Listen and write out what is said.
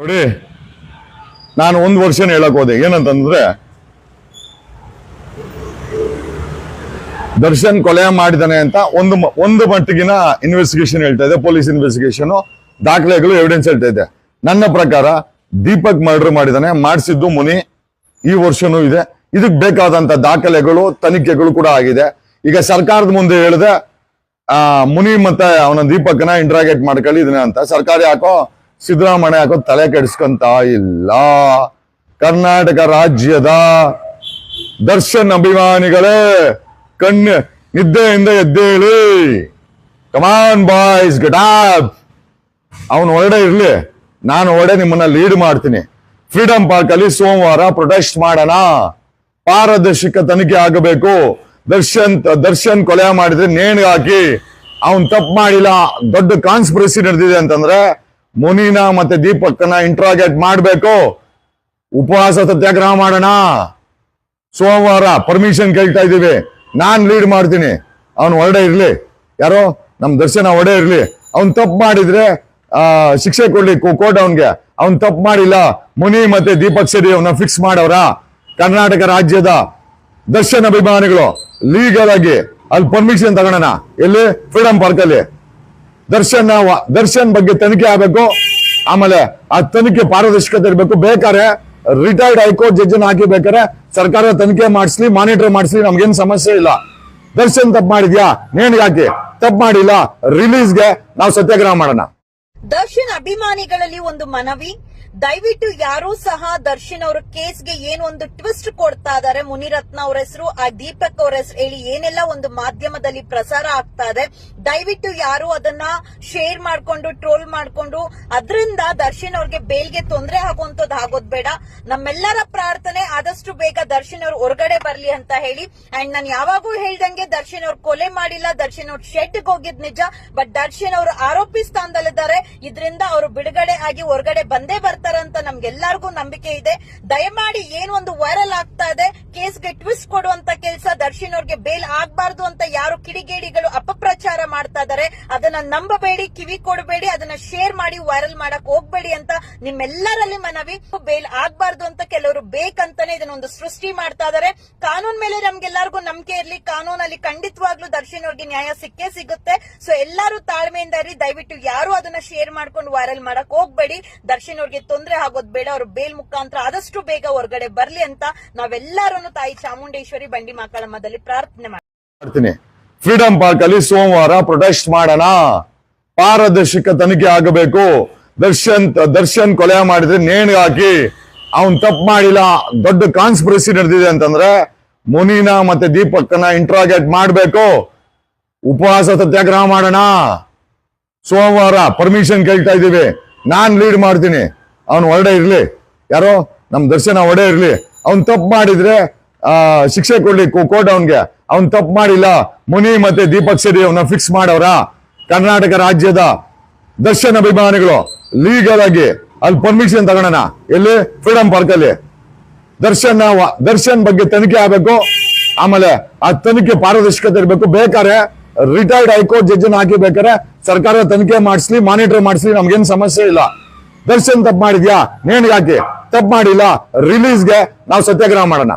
ನೋಡಿ, ನಾನು ಒಂದು ವರ್ಷ ಹೇಳಕ್ ಹೋದೆ? ಏನಂತಂದ್ರೆ, ದರ್ಶನ್ ಕೊಲೆ ಮಾಡಿದಾನೆ ಅಂತ ಒಂದು ಒಂದು ಮಟ್ಟಿಗಿನ ಇನ್ವೆಸ್ಟಿಗೇಷನ್ ಹೇಳ್ತಾ ಇದೆ ಪೊಲೀಸ್ ಇನ್ವೆಸ್ಟಿಗೇಷನ್ ದಾಖಲೆಗಳು ಎವಿಡೆನ್ಸ್ ಹೇಳ್ತಾ ಇದೆ. ನನ್ನ ಪ್ರಕಾರ, ದೀಪಕ್ ಮರ್ಡರ್ ಮಾಡಿದಾನೆ, ಮಾಡಿಸಿದ್ದು ಮುನಿ, ಈ ವರ್ಷನೂ ಇದೆ. ಇದಕ್ಕೆ ಬೇಕಾದಂತ ದಾಖಲೆಗಳು, ತನಿಖೆಗಳು ಕೂಡ ಆಗಿದೆ. ಈಗ ಸರ್ಕಾರದ ಮುಂದೆ ಹೇಳಿದೆ, ಆ, ಮುನಿ ಮತ್ತೆ ಅವನ ದೀಪಕ್ನ ಇಂಟ್ರಾಗೇಟ್ ಮಾಡ್ಕೊಳ್ಳಿ ಇದನ್ನ ಅಂತ. ಸರ್ಕಾರ ಯಾಕೋ ಸಿದ್ದರಾಮಯ್ಯ ಯಾಕೋ ತಲೆ ಕೆಡಿಸ್ಕೊಂತ ಇಲ್ಲ. ಕರ್ನಾಟಕ ರಾಜ್ಯದ ದರ್ಶನ್ ಅಭಿಮಾನಿಗಳೇ, ಕಣ್ಣು ನಿದ್ದೆಯಿಂದ ಎದ್ದೇಳಿ. ಕಮಾನ್ ಬಾಯ್ಸ್ ಗಟಾಪ್ ಅವನು ಹೊರಡೆ ಇರ್ಲಿ. ನಾನು ಹೊರಡೆ ನಿಮ್ಮನ್ನ ಲೀಡ್ ಮಾಡ್ತೀನಿ. ಫ್ರೀಡಂ ಪಾರ್ಕ್ ಅಲ್ಲಿ ಸೋಮವಾರ ಪ್ರೊಟೆಸ್ಟ್ ಮಾಡೋಣ. ಪಾರದರ್ಶಕ ತನಿಖೆ ಆಗಬೇಕು. ದರ್ಶನ್ ದರ್ಶನ್ ಕೊಲೆ ಮಾಡಿದ್ರೆ ನೇಣಿಗೆ ಹಾಕಿ. ಅವನ್ ತಪ್ಪು ಮಾಡಿಲ್ಲ. ದೊಡ್ಡ ಕಾನ್ಸ್ಪಿರಸಿ ನಡೆದಿದೆ ಅಂತಂದ್ರೆ ಮುನಿನ ಮತ್ತೆ ದೀಪಕ್ಕನ ಇಂಟ್ರಾಗೇಟ್ ಮಾಡಬೇಕು. ಉಪವಾಸ ಸತ್ಯಾಗ್ರಹ ಮಾಡೋಣ. ಸೋಮವಾರ ಪರ್ಮಿಷನ್ ಕೇಳ್ತಾ ಇದ್ದೀವಿ. ನಾನ್ ಲೀಡ್ ಮಾಡ್ತೀನಿ. ಅವನು ಹೊರಡೆ ಇರ್ಲಿ. ಯಾರೋ? ನಮ್ ದರ್ಶನ ಒಡೆ ಇರ್ಲಿ. ಅವ್ನ್ ತಪ್ಪು ಮಾಡಿದ್ರೆ, ಆ, ಶಿಕ್ಷೆ ಕೊಡ್ಲಿ ಕೋರ್ಟ್ ಅವನ್ಗೆ. ಅವ್ನ್ ತಪ್ಪು ಮಾಡಿಲ್ಲ. ಮುನಿ ಮತ್ತೆ ದೀಪಕ್ ಸರಿ ಅವನ್ನ ಫಿಕ್ಸ್ ಮಾಡವ್ರ ಕರ್ನಾಟಕ ರಾಜ್ಯದ ದರ್ಶನ ಅಭಿಮಾನಿಗಳು ಲೀಗಲ್ ಆಗಿ ಅಲ್ಲಿ ಪರ್ಮಿಷನ್ ತಗೊಳೋಣ ಎಲ್ಲಿ? ಫ್ರೀಡಂ ಪಾರ್ಕ್ ಅಲ್ಲಿ. ದರ್ಶನ್ ದರ್ಶನ್ ಬಗ್ಗೆ ತನಿಖೆ ಆಗ್ಬೇಕು. ಆಮೇಲೆ ಆ ತನಿಖೆ ಪಾರದರ್ಶಕತೆ ಇರಬೇಕು. ಬೇಕಾದ್ರೆ ರಿಟೈರ್ಡ್ ಹೈಕೋರ್ಟ್ ಜಡ್ಜ್ ಹಾಕಿ ಬೇಕಾದ್ರೆ ಸರ್ಕಾರ ತನಿಖೆ ಮಾಡಿಸ್ಲಿ ಮಾನಿಟರ್ ಮಾಡಿಸ್ಲಿ, ನಮ್ಗೇನ್ ಸಮಸ್ಯೆ ಇಲ್ಲ. ದರ್ಶನ್ ತಪ್ಪು ಮಾಡಿದ್ಯಾ? ನೇಣಿಗೆ ಹಾಕಿ ತಪ್ಪು ಮಾಡಿಲ್ಲ? ರಿಲೀಸ್ಗೆ ನಾವು ಸತ್ಯಾಗ್ರಹ ಮಾಡೋಣ. ದರ್ಶನ್ ಅಭಿಮಾನಿಗಳಲ್ಲಿ ಒಂದು ಮನವಿ. ದಯವಿಟ್ಟು ಯಾರು ಸಹ ದರ್ಶನ್ ಅವರ ಕೇಸ್ಗೆ ಏನು ಒಂದು ಟ್ವಿಸ್ಟ್ ಕೊಡ್ತಾ ಇದಾರೆ ಮುನಿರತ್ನ ಅವ್ರ ಹೆಸರು, ಆ ದೀಪಕ್ ಅವ್ರ ಹೆಸರು ಹೇಳಿ ಏನೆಲ್ಲ ಒಂದು ಮಾಧ್ಯಮದಲ್ಲಿ ಪ್ರಸಾರ ಆಗ್ತಾ ಇದೆ. ದಯವಿಟ್ಟು ಯಾರು ಅದನ್ನ ಶೇರ್ ಮಾಡ್ಕೊಂಡು, ಟ್ರೋಲ್ ಮಾಡ್ಕೊಂಡು, ಅದರಿಂದ ದರ್ಶನ್ ಅವ್ರಿಗೆ ಬೇಲ್ಗೆ ತೊಂದರೆ ಆಗುವಂತದ್ದು ಆಗೋದ್ ಬೇಡ. ನಮ್ಮೆಲ್ಲರ ಪ್ರಾರ್ಥನೆ ಆದಷ್ಟು ಬೇಗ ದರ್ಶನ್ ಅವ್ರು ಹೊರಗಡೆ ಬರ್ಲಿ ಅಂತ ಹೇಳಿ. ಅಂಡ್ ನಾನು ಯಾವಾಗೂ ಹೇಳ್ದಂಗೆ ದರ್ಶನ್ ಅವ್ರು ಕೊಲೆ ಮಾಡಿಲ್ಲ, ದರ್ಶನ್ ಅವ್ರ ಶೆಡ್ ಹೋಗಿದ್ ನಿಜ. ಬಟ್ ದರ್ಶನ್ ಅವರು ಆರೋಪಿ ಸ್ಥಾನದಲ್ಲಿದ್ದಾರೆ. ಇದರಿಂದ ಅವರು ಬಿಡುಗಡೆ ಆಗಿ ಹೊರಗಡೆ ಬಂದೇ ಬರ್ತಾರಂತ ನಮ್ಗೆಲ್ಲರಿಗೂ ನಂಬಿಕೆ ಇದೆ. ದಯಮಾಡಿ ಏನ್ ಒಂದು ವೈರಲ್ ಆಗ್ತಾ ಇದೆ ಕೇಸ್ಗೆ ಟ್ವಿಸ್ಟ್ ಕೊಡುವಂತ ಕೆಲಸ ದರ್ಶನ್ ಅವ್ರಿಗೆ ಬೇಲ್ ಆಗ್ಬಾರ್ದು ಅಂತ ಯಾರು ಕಿಡಿಗೇಡಿಗಳು ಅಪಪ್ರಚಾರ ಮಾಡ್ತಾ ಇದಾರೆ ಅದನ್ನ ನಂಬಬೇಡಿ, ಕಿವಿ ಕೊಡಬೇಡಿ, ಅದನ್ನ ಶೇರ್ ಮಾಡಿ ವೈರಲ್ ಮಾಡಕ್ ಹೋಗ್ಬೇಡಿ ಅಂತ ನಿಮ್ಮೆಲ್ಲರಲ್ಲಿ ಮನವಿ. ಬೇಲ್ ಆಗ್ಬಾರ್ದು ಅಂತ ಕೆಲವರು ಬೇಕಂತಾನೆ ಇದನ್ನ ಒಂದು ಸೃಷ್ಟಿ ಮಾಡ್ತಾ ಇದಾರೆ ಕಾನೂನ್ ಮೇಲೆ ನಮ್ಗೆಲ್ಲರಿಗೂ ನಂಬಿಕೆ ಇರ್ಲಿ. ಕಾನೂನಲ್ಲಿ ಖಂಡಿತವಾಗ್ಲೂ ದರ್ಶನ್ ಅವ್ರಿಗೆ ನ್ಯಾಯ ಸಿಕ್ಕೇ ಸಿಗುತ್ತೆ. ಸೊ ಎಲ್ಲರೂ ತಾಳ್ಮೆಯಿಂದ ಇರಿ. ದಯವಿಟ್ಟು ಯಾರು ಅದನ್ನ ಶೇರ್ ಮಾಡ್ಕೊಂಡು ವೈರಲ್ ಮಾಡಕ್ ಹೋಗ್ಬೇಡಿ. ದರ್ಶನ್ ಅವ್ರಿಗೆ ತೊಂದರೆ ಆಗೋದ್ ಬೇಡ. ಅವ್ರ ಬೇಲ್ ಮುಖಾಂತರ ಆದಷ್ಟು ಬೇಗ ಹೊರಗಡೆ ಬರ್ಲಿ ಅಂತ ನಾವೆಲ್ಲರೂ ತಾಯಿ ಚಾಮುಂಡೇಶ್ವರಿ ಬಂಡಿ ಮಾಕಾಳಮ್ಮದಲ್ಲಿ ಪ್ರಾರ್ಥನೆ ಮಾಡ್ತೀನಿ. ಫ್ರೀಡಂ ಪಾರ್ಕ್ ಅಲ್ಲಿ ಸೋಮವಾರ ಪ್ರೊಟೆಸ್ಟ್ ಮಾಡೋಣ. ಪಾರದರ್ಶಕ ತನಿಖೆ ಆಗಬೇಕು. ದರ್ಶನ್ ದರ್ಶನ್ ಕೊಲೆ ಮಾಡಿದ್ರೆ ನೇಣಿಗೆ ಹಾಕಿ. ಅವನ್ ತಪ್ಪು ಮಾಡಿಲ್ಲ. ದೊಡ್ಡ ಕಾನ್ಸ್ಪಿರಸಿ ನಡೆದಿದೆ ಅಂತಂದ್ರೆ ಮುನಿನ ಮತ್ತೆ ದೀಪಕ್ಕನ ಇಂಟ್ರಾಗೇಟ್ ಮಾಡಬೇಕು. ಉಪವಾಸ ಸತ್ಯಾಗ್ರಹ ಮಾಡೋಣ. ಸೋಮವಾರ ಪರ್ಮಿಷನ್ ಕೇಳ್ತಾ ಇದ್ದೀವಿ. ನಾನ್ ಲೀಡ್ ಮಾಡ್ತೀನಿ. ಅವನು ಹೊರಡೆ ಇರ್ಲಿ. ಯಾರೋ? ನಮ್ ದರ್ಶನ ಹೊಡೆ ಇರ್ಲಿ. ಅವ್ನ್ ತಪ್ಪು ಮಾಡಿದ್ರೆ ಆ, ಶಿಕ್ಷೆ ಕೊಡ್ಲಿ ಕೋರ್ಟ್ ಅವನ್ಗೆ ಅವ್ನ್ ತಪ್ಪು ಮಾಡಿಲ್ಲ. ಮುನಿ ಮತ್ತೆ ದೀಪಕ್ ಶೆಟ್ಟಿ ಅವನ್ನ ಫಿಕ್ಸ್ ಮಾಡವ್ರ ಕರ್ನಾಟಕ ರಾಜ್ಯದ ದರ್ಶನ್ ಅಭಿಮಾನಿಗಳು ಲೀಗಲ್ ಆಗಿ ಅಲ್ಲಿ ಪರ್ಮಿಷನ್ ತಗೊಳೋಣ ಎಲ್ಲಿ? ಫ್ರೀಡಂ ಪಾರ್ಕ್ ಅಲ್ಲಿ. ದರ್ಶನ್ ದರ್ಶನ್ ಬಗ್ಗೆ ತನಿಖೆ ಆಗ್ಬೇಕು. ಆಮೇಲೆ ಆ ತನಿಖೆ ಪಾರದರ್ಶಕತೆ ಇರಬೇಕು. ಬೇಕಾದ್ರೆ ರಿಟೈರ್ಡ್ ಹೈಕೋರ್ಟ್ ಜಡ್ಜ್ ಹಾಕಿ ಬೇಕಾದ್ರೆ ಸರ್ಕಾರ ತನಿಖೆ ಮಾಡಿಸ್ಲಿ ಮಾನಿಟರ್ ಮಾಡಿಸ್ಲಿ, ನಮ್ಗೇನ್ ಸಮಸ್ಯೆ ಇಲ್ಲ. ದರ್ಶನ್ ತಪ್ಪು ಮಾಡಿದ್ಯಾ? ನೇಣಿಗೆ ಹಾಕಿ ತಪ್ಪು ಮಾಡಿಲ್ಲ ರಿಲೀಸ್ಗೆ ನಾವು ಸತ್ಯಾಗ್ರಹ ಮಾಡೋಣ.